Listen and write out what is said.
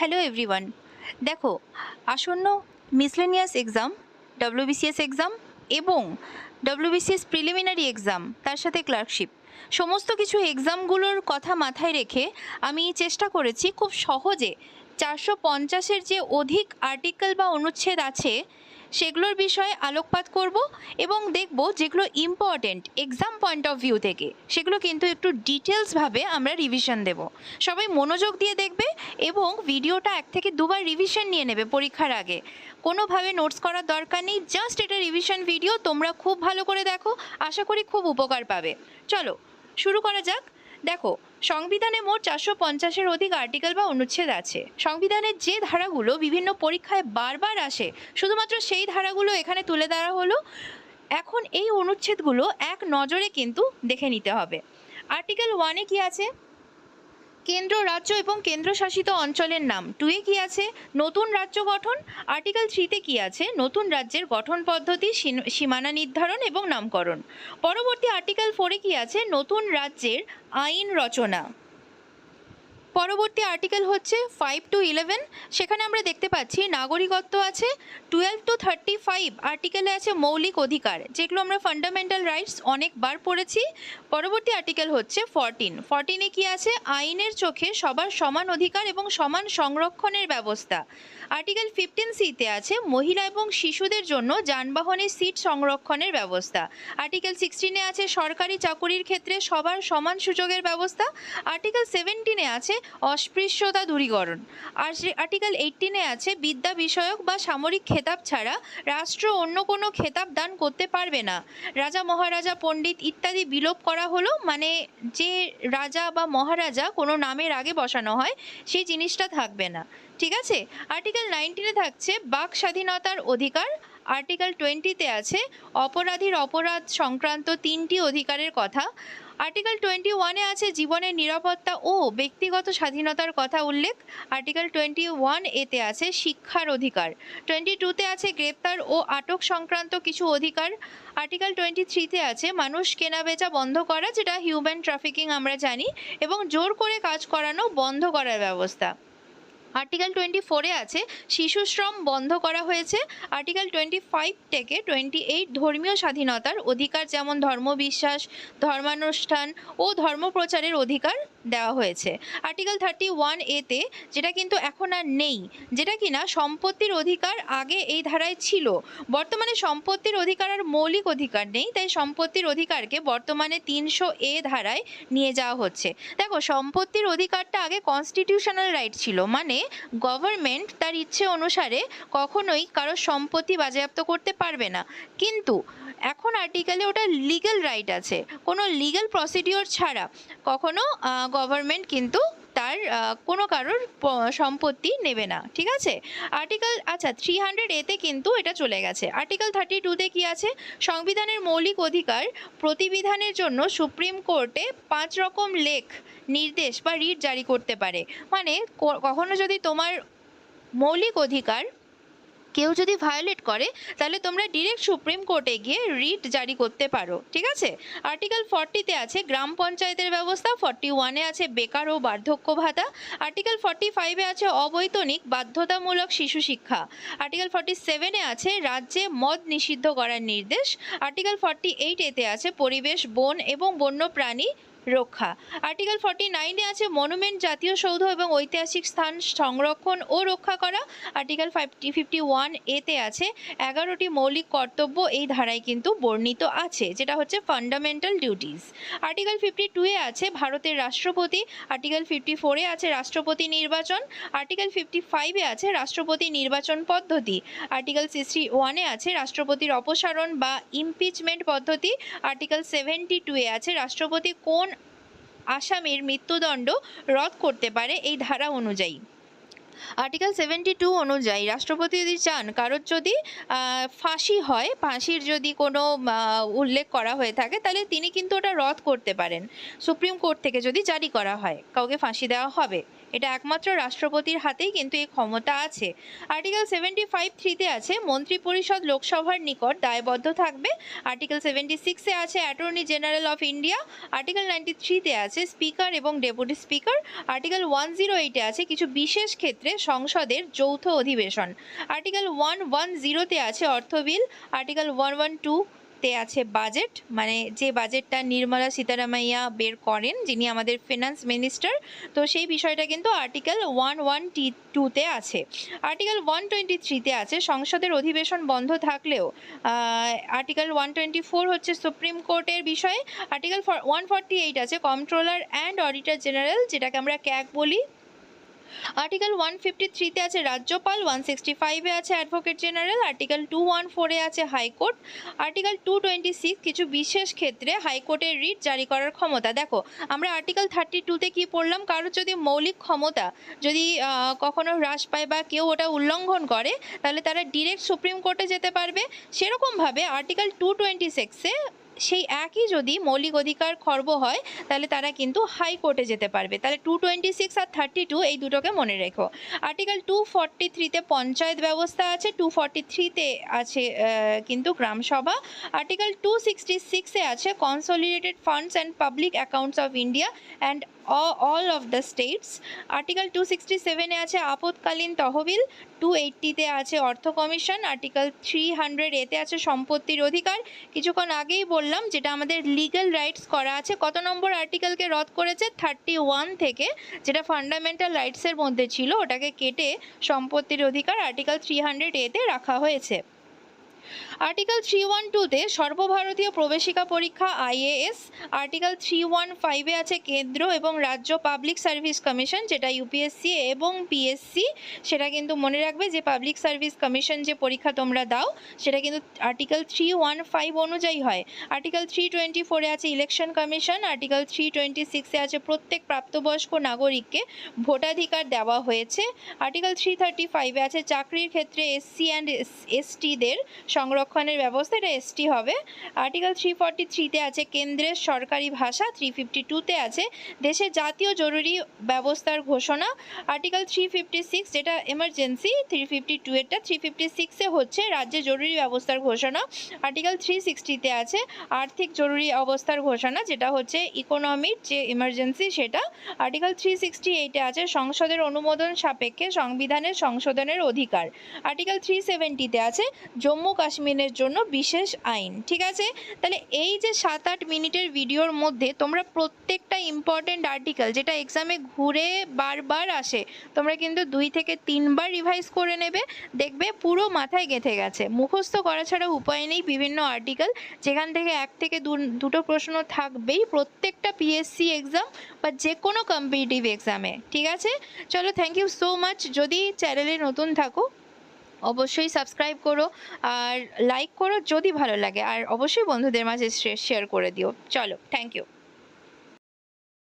Hello everyone দেখো, আসন্ন miscellaneous exam WBCS exam এবং ডব্লিউবিসিএস প্রিলিমিনারি এক্সাম তার সাথে ক্লার্কশিপ সমস্ত কিছু এক্সামগুলোর কথা মাথায় রেখে আমি চেষ্টা করেছি খুব সহজে চারশো পঞ্চাশের যে অধিক আর্টিকেল বা অনুচ্ছেদ আছে সেগুলোর বিষয়ে আলোকপাত করব এবং দেখব যেগুলো important exam point of view থেকে। সেগুলো কিন্তু একটু ডিটেলসভাবে আমরা রিভিশন দেব। সবাই মনোযোগ দিয়ে দেখবে এবং ভিডিওটা এক থেকে দুবার রিভিশন নিয়ে নেবে পরীক্ষার আগে। কোনোভাবে নোটস করার দরকার নেই জাস্ট এটা রিভিশন ভিডিও তোমরা খুব ভালো করে দেখো, আশা করি খুব উপকার পাবে। চলো, শুরু করা যাক। দেখো সংবিধানে মোট চারশো পঞ্চাশের অধিক আর্টিকেল বা অনুচ্ছেদ আছে। সংবিধানের যে ধারাগুলো বিভিন্ন পরীক্ষায় বারবার আসে, শুধুমাত্র সেই ধারাগুলো এখানে তুলে ধরা হলো, এখন এই অনুচ্ছেদগুলো এক নজরে কিন্তু দেখে নিতে হবে। আর্টিকেল ওয়ানে কি আছে? কেন্দ্র, রাজ্য এবং কেন্দ্রশাসিত অঞ্চলের নাম। টুয়ে কি আছে? নতুন রাজ্য গঠন। আর্টিকেল থ্রিতে কি আছে? নতুন রাজ্যের গঠন পদ্ধতি সীমানা নির্ধারণ এবং নামকরণ। পরবর্তী আর্টিকেল ফোরে কি আছে? নতুন রাজ্যের আইন রচনা। পরবর্তী আর্টিকেল হচ্ছে ফাইভ টু ইলেভেন সেখানে আমরা দেখতে পাচ্ছি নাগরিকত্ব আছে টুয়েলভ টু থার্টি ফাইভ আর্টিকেলে আছে মৌলিক অধিকার, যেগুলো আমরা ফান্ডামেন্টাল রাইটস অনেকবার পড়েছি। পরবর্তী আর্টিকেল হচ্ছে ফরটিন ফরটিনে কি আছে? আইনের চোখে সবার সমান অধিকার এবং সমান সংরক্ষণের ব্যবস্থা। আর্টিকেল ফিফটিন সিতে আছে মহিলা এবং শিশুদের জন্য যানবাহনের সিট সংরক্ষণের ব্যবস্থা। আর্টিকেল সিক্সটিনে আছে সরকারি চাকুরির ক্ষেত্রে সবার সমান সুযোগের ব্যবস্থা। আর্টিকেল সেভেন্টিনে আছে অস্পৃশ্যতা দূরীকরণ। আর আর্টিকেল এইটিনে আছে, বিদ্যা বিষয়ক বা সামরিক খেতাব ছাড়া রাষ্ট্র অন্য কোনো খেতাব দান করতে পারবে না। রাজা, মহারাজা, পণ্ডিত ইত্যাদি বিলোপ করা হলো মানে যে রাজা বা মহারাজা কোনো নামের আগে বসানো হয়, সেই জিনিসটা থাকবে না। ঠিক আছে? আর্টিকেল নাইনটিনে থাকছে, বাক স্বাধীনতার অধিকার। আর্টিকেল টোয়েন্টিতে আছে, অপরাধীর অপরাধ সংক্রান্ত তিনটি অধিকারের কথা। আর্টিকেল টোয়েন্টি ওয়ানে আছে জীবনের নিরাপত্তা ও ব্যক্তিগত স্বাধীনতার কথা উল্লেখ। আর্টিকেল টোয়েন্টি ওয়ান এতে আছে শিক্ষার অধিকার। টোয়েন্টি টুতে আছে গ্রেপ্তার ও আটক সংক্রান্ত কিছু অধিকার। আর্টিকেল টোয়েন্টি থ্রিতে আছে মানুষ কেনাবেচা বন্ধ করা, যেটা হিউম্যান ট্রাফিকিং আমরা জানি, এবং জোর করে কাজ করানো বন্ধ করার ব্যবস্থা। আর্টিকেল টোয়েন্টি ফোরে আছে, শিশু শ্রম বন্ধ করা হয়েছে। আর্টিকেল টোয়েন্টি ফাইভ থেকে টোয়েন্টি এইট ধর্মীয় স্বাধীনতার অধিকার যেমন ধর্মবিশ্বাস, ধর্মানুষ্ঠান ও ধর্মপ্রচারের অধিকার দেওয়া হয়েছে। আর্টিকেল থার্টি ওয়ান এতে যেটা কিন্তু এখন আর নেই, যেটা কিনা সম্পত্তির অধিকার আগে এই ধারায় ছিল। বর্তমানে সম্পত্তির অধিকার আর মৌলিক অধিকার নেই, তাই সম্পত্তির অধিকারকে বর্তমানে তিনশো এ ধারায় নিয়ে যাওয়া হচ্ছে। দেখো, সম্পত্তির অধিকারটা আগে কনস্টিটিউশনাল রাইট ছিল মানে গভর্নমেন্ট তার ইচ্ছে অনুসারে কখনোই কারও সম্পত্তি বাজেয়াপ্ত করতে পারবে না। কিন্তু এখন আর্টিকেলে ওটা লিগ্যাল রাইট আছে, কোনো লিগ্যাল প্রসিডিওর ছাড়া। কখনো গভর্নমেন্ট কিন্তু তার কোনো কারোর সম্পত্তি নেবে না, ঠিক আছে? আর্টিকেল আচ্ছা থ্রি হান্ড্রেড এতে কিন্তু এটা চলে গেছে। আর্টিকেল থার্টি টুতে কী আছে? সংবিধানের মৌলিক অধিকার প্রতিবিধানের জন্য সুপ্রিম কোর্টে পাঁচ রকম লেখ, নির্দেশ বা রিট জারি করতে পারে। মানে কখনো যদি তোমার মৌলিক অধিকার কেউ যদি ভায়োলেট করে, তাহলে তোমরা ডিরেক্ট সুপ্রিম কোর্টে গিয়ে রিট জারি করতে পারো, ঠিক আছে? আর্টিকেল ফর্টিতে আছে, গ্রাম পঞ্চায়েতের ব্যবস্থা ফর্টি ওয়ানে আছে বেকার ও বার্ধক্য ভাতা আর্টিকেল ফর্টি ফাইভে আছে অবৈতনিক বাধ্যতামূলক শিশু শিক্ষা আর্টিকেল ফর্টি সেভেনে আছে রাজ্যে মদ নিষিদ্ধ করার নির্দেশ আর্টিকেল ফর্টি এইট এতে আছে পরিবেশ, বন এবং বন্য প্রাণী রক্ষা। আর্টিকেল ফর্টি নাইনে আছে মনুমেন্ট জাতীয় সৌধ এবং ঐতিহাসিক স্থান সংরক্ষণ ও রক্ষা করা। আর্টিকেল ফাইভটি ফিফটি ওয়ান এতে আছে এগারোটি মৌলিক কর্তব্য, এই ধারায় কিন্তু বর্ণিত আছে, যেটা হচ্ছে ফান্ডামেন্টাল ডিউটিস আর্টিকেল ফিফটি টুয়ে আছে ভারতের রাষ্ট্রপতি আর্টিকেল ফিফটি ফোরে আছে রাষ্ট্রপতি নির্বাচন আর্টিকেল ফিফটি ফাইভে আছে রাষ্ট্রপতি নির্বাচন পদ্ধতি। আর্টিকেল সিক্সটি ওয়ানে আছে রাষ্ট্রপতির অপসারণ বা ইমপিচমেন্ট পদ্ধতি। আর্টিকেল সেভেন্টি টুয়ে আছে রাষ্ট্রপতি কোন আসামির মৃত্যুদণ্ড রদ করতে পারে এই ধারা অনুযায়ী। আর্টিকেল সেভেন্টি টু অনুযায়ী রাষ্ট্রপতি যদি চান, কারোর যদি ফাঁসি হয়, ফাঁসির যদি কোনো উল্লেখ করা হয়ে থাকে, তাহলে তিনি কিন্তু ওটা রদ করতে পারেন। সুপ্রিম কোর্ট থেকে যদি জারি করা হয়, কাউকে ফাঁসি দেওয়া হবে। এটা একমাত্র রাষ্ট্রপতির হাতেই কিন্তু এই ক্ষমতা আছে। আর্টিকেল সেভেন্টি ফাইভ থ্রিতে আছে মন্ত্রিপরিষদ লোকসভার নিকট দায়বদ্ধ থাকবে। আর্টিকেল সেভেন্টি সিক্সে আছে attorney general of India article ninety থ্রিতে আছে স্পিকার এবং deputy speaker article one zero এইটে আছে, কিছু বিশেষ ক্ষেত্রে সংসদের যৌথ অধিবেশন। আর্টিকেল ওয়ান ওয়ান জিরোতে আছে, অর্থ বিল। আর্টিকেল ওয়ান ওয়ান টু তে আছে বাজেট মানে যে বাজেটটা নির্মলা সীতারামাইয়া বের করেন, যিনি আমাদের ফিনান্স মিনিস্টার তো সেই বিষয়টা কিন্তু আর্টিকেল ওয়ান ওয়ান টি টুতে আছে। আর্টিকেল ওয়ান টোয়েন্টি থ্রিতে আছে, সংসদের অধিবেশন বন্ধ থাকলেও আর্টিকেল ওয়ান টোয়েন্টি ফোর হচ্ছে সুপ্রিম কোর্টের বিষয়ে আর্টিকেল ওয়ান ফর্টি এইট আছে কন্ট্রোলার অ্যান্ড অডিটর জেনারেল যেটাকে আমরা ক্যাক বলি। আর্টিকেল ওয়ান ফিফটি থ্রিতে আছে রাজ্যপাল ওয়ান সিক্সটি ফাইভে আছে advocate general article two one ফোরে আছে high court article two twenty six কিছু বিশেষ ক্ষেত্রে হাইকোর্টের রিট জারি করার ক্ষমতা। দেখো, আমরা আর্টিকেল থার্টি টুতে কী পড়লাম? কারোর যদি মৌলিক ক্ষমতা, যদি কখনো হ্রাস পায় বা কেউ ওটা উল্লঙ্ঘন করে, তাহলে তারা ডিরেক্ট সুপ্রিম কোর্টে যেতে পারবে। সেরকমভাবে আর্টিকেল টু টোয়েন্টি সিক্সে সেই একই যদি মৌলিক অধিকার খর্ব হয়, তাহলে তারা কিন্তু হাইকোর্টে যেতে পারবে। তাহলে টু টোয়েন্টি সিক্স আর থার্টি টু এই দুটোকে মনে রেখো। আর্টিকেল টু ফর্টি থ্রিতে পঞ্চায়েত ব্যবস্থা আছে টু ফর্টি থ্রিতে আছে কিন্তু গ্রামসভা আর্টিকেল টু সিক্সটি সিক্সে আছে consolidated funds and public accounts of India and all of the states article two sixty সেভেনে আছে, আপৎকালীন তহবিল। টু এইট্টিতে আছে, অর্থ কমিশন। আর্টিকেল থ্রি হান্ড্রেড এতে আছে, সম্পত্তির অধিকার। কিছুক্ষণ আগেই বললাম যেটা আমাদের লিগ্যাল রাইটস করা আছে। কত নম্বর আর্টিকেলকে রদ করেছে? থার্টি ওয়ান থেকে, যেটা ফান্ডামেন্টাল রাইটসের মধ্যে ছিল, ওটাকে কেটে সম্পত্তির অধিকার আর্টিকেল থ্রি হান্ড্রেড এতে রাখা হয়েছে। আর্টিকেল থ্রি ওয়ান টুতে সর্বভারতীয় প্রবেশিকা পরীক্ষা আইএএস আর্টিকেল থ্রি ওয়ান ফাইভে আছে কেন্দ্র এবং রাজ্য পাবলিক সার্ভিস কমিশন যেটা ইউপিএসসি এবং পিএসসি সেটা কিন্তু মনে রাখবে যে পাবলিক সার্ভিস কমিশন যে পরীক্ষা তোমরা দাও, সেটা কিন্তু আর্টিকেল থ্রি ওয়ান ফাইভ অনুযায়ী হয়। আর্টিকেল থ্রি টোয়েন্টি ফোরে আছে election commission article three twenty সিক্সে আছে প্রত্যেক প্রাপ্তবয়স্ক নাগরিককে ভোটাধিকার দেওয়া হয়েছে। আর্টিকেল থ্রি থার্টি ফাইভে আছে চাকরির ক্ষেত্রে এসসি অ্যান্ড এসটিদের সংরক্ষণের ব্যবস্থা এটা এসটি হবে। আর্টিকেল থ্রি ফর্টি থ্রিতে আছে, কেন্দ্রের সরকারি ভাষা থ্রি ফিফটি টুতে আছে, দেশের জাতীয় জরুরি ব্যবস্থার ঘোষণা আর্টিকেল থ্রি ফিফটি সিক্স যেটা এমার্জেন্সি থ্রি ফিফটি টু এরটা থ্রি ফিফটি সিক্সে হচ্ছে রাজ্যে জরুরি ব্যবস্থার ঘোষণা। আর্টিকেল থ্রি সিক্সটিতে আছে, আর্থিক জরুরি অবস্থার ঘোষণা যেটা হচ্ছে ইকোনমির যে ইমার্জেন্সি সেটা। আর্টিকেল থ্রি সিক্সটি এইটে আছে, সংসদের অনুমোদন সাপেক্ষে সংবিধানের সংশোধনের অধিকার আর্টিকেল থ্রি সেভেন্টিতে আছে, জম্মু কাশ্মীরের জন্য বিশেষ আইন, ঠিক আছে? তাহলে এই যে সাত আট মিনিটের ভিডিওর মধ্যে তোমরা প্রত্যেকটা ইম্পর্টেন্ট আর্টিকেল যেটা এক্সামে ঘুরে বারবার আসে, তোমরা কিন্তু দুই থেকে তিনবার রিভাইজ করে নেবে, দেখবে পুরো মাথায় গেঁথে গেছে। মুখস্থ করা ছাড়া উপায় নেই বিভিন্ন আর্টিকেল যেখান থেকে এক থেকে দুটো প্রশ্ন থাকবেই প্রত্যেকটা পিএসসি এক্সাম বা যে কোনো কম্পিটিটিভ এক্সামে ঠিক আছে? চলো থ্যাংক ইউ সো মাচ যদি চ্যানেলে নতুন থাকো অবশ্যই সাবস্ক্রাইব করো আর লাইক করো যদি ভালো লাগে। আর অবশ্যই বন্ধুদের মাঝে শেয়ার করে দিও। চলো থ্যাংক ইউ